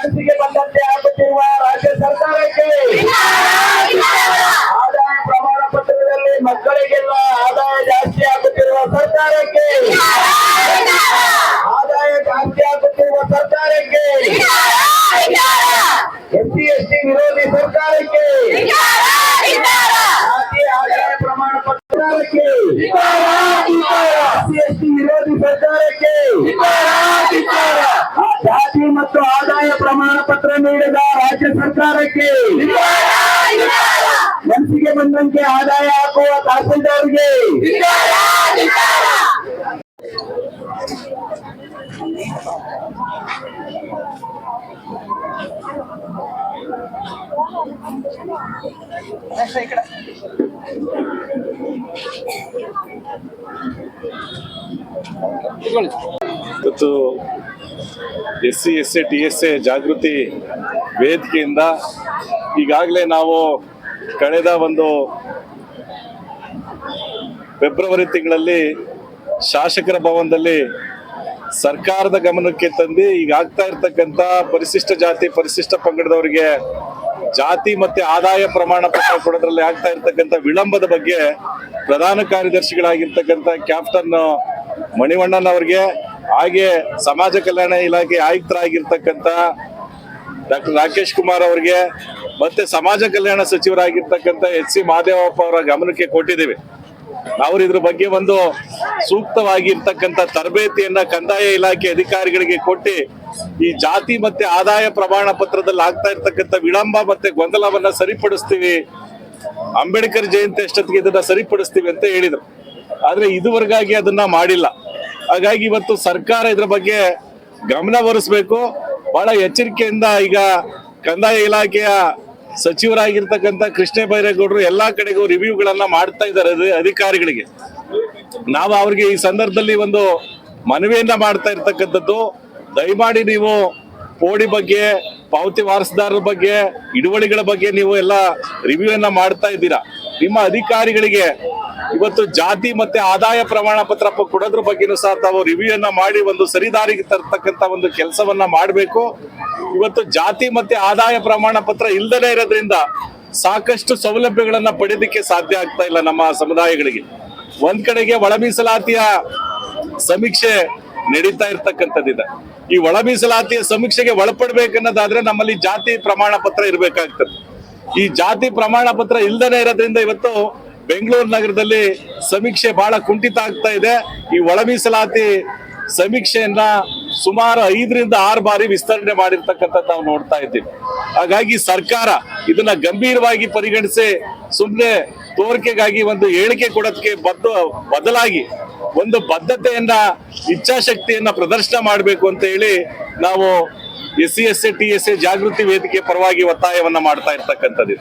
ಮನಸ್ಸಿಗೆ ಬಂದಂತೆ ಆಗುತ್ತಿರುವ ರಾಜ್ಯ ಸರ್ಕಾರಕ್ಕೆ ಆದಾಯ ಪ್ರಮಾಣ ಪತ್ರದಲ್ಲಿ ಮಕ್ಕಳಿಗೆಲ್ಲ ಆದಾಯ ಜಾಸ್ತಿ ಆಗುತ್ತಿರುವ ಸರ್ಕಾರಕ್ಕೆ ಆದಾಯ ಜಾಸ್ತಿ ಆಗುತ್ತಿರುವ ಸರ್ಕಾರಕ್ಕೆ ಎಸ್ಸಿ, ಎಸ್ಟಿ ವಿರೋಧಿ ಸರ್ಕಾರಕ್ಕೆ ಜಾತಿ ಆದಾಯ ಪ್ರಮಾಣ ಪತ್ರಕ್ಕೆ ಎಸ್ಸಿ, ಎಸ್ಟಿ ವಿರೋಧಿ ಸರ್ಕಾರಕ್ಕೆ ಜಾತಿ ಮತ್ತು ಆದಾಯ ಪ್ರಮಾಣ ಪತ್ರ ನೀಡಿದ ರಾಜ್ಯ ಸರ್ಕಾರಕ್ಕೆ ಮನಸ್ಸಿಗೆ ಬಂದಂತೆ ಆದಾಯ ಹಾಕುವ ತಹಸೀಲ್ದಾರ್ಗೆ ಇವತ್ತು S C S A T S A ಜಾಗೃತಿ ವೇದಿಕೆಯಿಂದ ಈಗಾಗಲೇ ನಾವು ಕಳೆದ ಒಂದು ಫೆಬ್ರವರಿ ತಿಂಗಳಲ್ಲಿ ಶಾಸಕರ ಭವನದಲ್ಲಿ ಸರ್ಕಾರದ ಗಮನಕ್ಕೆ ತಂದು ಈಗ ಆಗ್ತಾ ಇರ್ತಕ್ಕಂಥ ಪರಿಶಿಷ್ಟ ಜಾತಿ, ಪರಿಶಿಷ್ಟ ಪಂಗಡದವರಿಗೆ ಜಾತಿ ಮತ್ತೆ ಆದಾಯ ಪ್ರಮಾಣ ಪತ್ರ ಕೊಡೋದ್ರಲ್ಲಿ ಆಗ್ತಾ ಇರ್ತಕ್ಕಂಥ ವಿಳಂಬದ ಬಗ್ಗೆ ಪ್ರಧಾನ ಕಾರ್ಯದರ್ಶಿಗಳಾಗಿರ್ತಕ್ಕಂಥ ಕ್ಯಾಪ್ಟನ್ ಮಣಿವಣ್ಣನ್ ಅವರಿಗೆ ಹಾಗೆ ಸಮಾಜ ಕಲ್ಯಾಣ ಇಲಾಖೆ ಆಯುಕ್ತರಾಗಿರ್ತಕ್ಕಂಥ ಡಾಕ್ಟರ್ ರಾಕೇಶ್ ಕುಮಾರ್ ಅವರಿಗೆ, ಮತ್ತೆ ಸಮಾಜ ಕಲ್ಯಾಣ ಸಚಿವರಾಗಿರ್ತಕ್ಕಂಥ ಎಚ್ ಸಿ ಮಹದೇವಪ್ಪ ಅವರ ಗಮನಕ್ಕೆ ಕೊಟ್ಟಿದ್ದೀವಿ. ಅವರು ಇದ್ರ ಬಗ್ಗೆ ಒಂದು ಸೂಕ್ತವಾಗಿರ್ತಕ್ಕಂಥ ತರಬೇತಿಯನ್ನ ಕಂದಾಯ ಇಲಾಖೆ ಅಧಿಕಾರಿಗಳಿಗೆ ಕೊಟ್ಟು ಈ ಜಾತಿ ಮತ್ತೆ ಆದಾಯ ಪ್ರಮಾಣ ಪತ್ರದಲ್ಲಿ ಆಗ್ತಾ ಇರ್ತಕ್ಕಂಥ ವಿಳಂಬ ಮತ್ತೆ ಗೊಂದಲವನ್ನ ಸರಿಪಡಿಸ್ತೀವಿ. ಅಂಬೇಡ್ಕರ್ ಜಯಂತಿ ಅಷ್ಟೊತ್ತಿಗೆ ಇದನ್ನ ಸರಿಪಡಿಸ್ತೀವಿ ಅಂತ ಹೇಳಿದರು. ಆದ್ರೆ ಇದುವರೆಗಾಗಿ ಅದನ್ನ ಮಾಡಿಲ್ಲ. ಹಾಗಾಗಿ ಇವತ್ತು ಸರ್ಕಾರ ಇದ್ರ ಬಗ್ಗೆ ಗಮನ ಹರಿಸ್ಬೇಕು ಬಹಳ ಎಚ್ಚರಿಕೆಯಿಂದ ಈಗ ಕಂದಾಯ ಇಲಾಖೆಯ ಸಚಿವರಾಗಿರ್ತಕ್ಕಂಥ ಕೃಷ್ಣ ಬೈರೇಗೌಡರು ಎಲ್ಲಾ ಕಡೆಗೂ ರಿವ್ಯೂಗಳನ್ನ ಮಾಡ್ತಾ ಇದ್ದಾರೆ ಅಧಿ- ಅಧಿಕಾರಿಗಳಿಗೆ. ನಾವು ಅವ್ರಿಗೆ ಈ ಸಂದರ್ಭದಲ್ಲಿ ಒಂದು ಮನವಿಯನ್ನ ಮಾಡ್ತಾ ಇರ್ತಕ್ಕಂಥದ್ದು. ದಯಮಾಡಿ ನೀವು ಪೋಡಿ ಬಗ್ಗೆ, ಪಾವತಿ ವಾರಸದಾರರ ಬಗ್ಗೆ, ಹಿಡುವಳಿಗಳ ಬಗ್ಗೆ ನೀವು ಎಲ್ಲ ರಿವ್ಯೂ ಅನ್ನ ಮಾಡ್ತಾ ಇದ್ದೀರಾ. ನಿಮ್ಮ ಅಧಿಕಾರಿಗಳಿಗೆ ಇವತ್ತು ಜಾತಿ ಮತ್ತೆ ಆದಾಯ ಪ್ರಮಾಣ ಪತ್ರ ಕೊಡೋದ್ರ ಬಗ್ಗೆನೂ ಸಹ ತಾವು ರಿವ್ಯೂ ಅನ್ನ ಮಾಡಿ ಒಂದು ಸರಿದಾರಿಗೆ ತರ್ತಕ್ಕಂಥ ಒಂದು ಕೆಲಸವನ್ನ ಮಾಡಬೇಕು. ಇವತ್ತು ಜಾತಿ ಮತ್ತೆ ಆದಾಯ ಪ್ರಮಾಣ ಪತ್ರ ಇಲ್ಲದೇ ಇರೋದ್ರಿಂದ ಸಾಕಷ್ಟು ಸೌಲಭ್ಯಗಳನ್ನ ಪಡೆಯೋದಕ್ಕೆ ಸಾಧ್ಯ ಆಗ್ತಾ ಇಲ್ಲ ನಮ್ಮ ಸಮುದಾಯಗಳಿಗೆ. ಒಂದ್ ಕಡೆಗೆ ಒಳ ಮೀಸಲಾತಿಯ ಸಮೀಕ್ಷೆ ನಡೀತಾ ಇರ್ತಕ್ಕಂಥದ್ದಿದೆ. ಈ ಒಳ ಮೀಸಲಾತಿಯ ಸಮೀಕ್ಷೆಗೆ ಒಳಪಡ್ಬೇಕನ್ನೋದಾದ್ರೆ ನಮ್ಮಲ್ಲಿ ಜಾತಿ ಪ್ರಮಾಣ ಪತ್ರ ಇರ್ಬೇಕಾಗ್ತದೆ. ಈ ಜಾತಿ ಪ್ರಮಾಣ ಪತ್ರ ಇಲ್ಲದೇ ಇರೋದ್ರಿಂದ ಇವತ್ತು ಬೆಂಗಳೂರು ನಗರದಲ್ಲಿ ಸಮೀಕ್ಷೆ ಬಹಳ ಕುಂಠಿತ ಆಗ್ತಾ ಇದೆ. ಈ ಒಳ ಮೀಸಲಾತಿ ಸಮೀಕ್ಷೆಯನ್ನ ಸುಮಾರು ಐದರಿಂದ ಆರು ಬಾರಿ ವಿಸ್ತರಣೆ ಮಾಡಿರ್ತಕ್ಕಂಥದ್ದು ನಾವು ನೋಡ್ತಾ ಇದ್ದೀವಿ. ಹಾಗಾಗಿ ಸರ್ಕಾರ ಇದನ್ನ ಗಂಭೀರವಾಗಿ ಪರಿಗಣಿಸಿ ಸುಮ್ಮನೆ ತೋರಿಕೆಗಾಗಿ ಒಂದು ಹೇಳಿಕೆ ಕೊಡೋದಕ್ಕೆ ಬದ್ದು ಬದಲಾಗಿ ಒಂದು ಬದ್ಧತೆಯನ್ನ, ಇಚ್ಛಾಶಕ್ತಿಯನ್ನ ಪ್ರದರ್ಶನ ಮಾಡಬೇಕು ಅಂತ ಹೇಳಿ ನಾವು S C S A T S A ಜಾಗೃತಿ ವೇದಿಕೆ ಪರವಾಗಿ ಒತ್ತಾಯವನ್ನ ಮಾಡ್ತಾ ಇರ್ತಕ್ಕಂಥದ್ದು.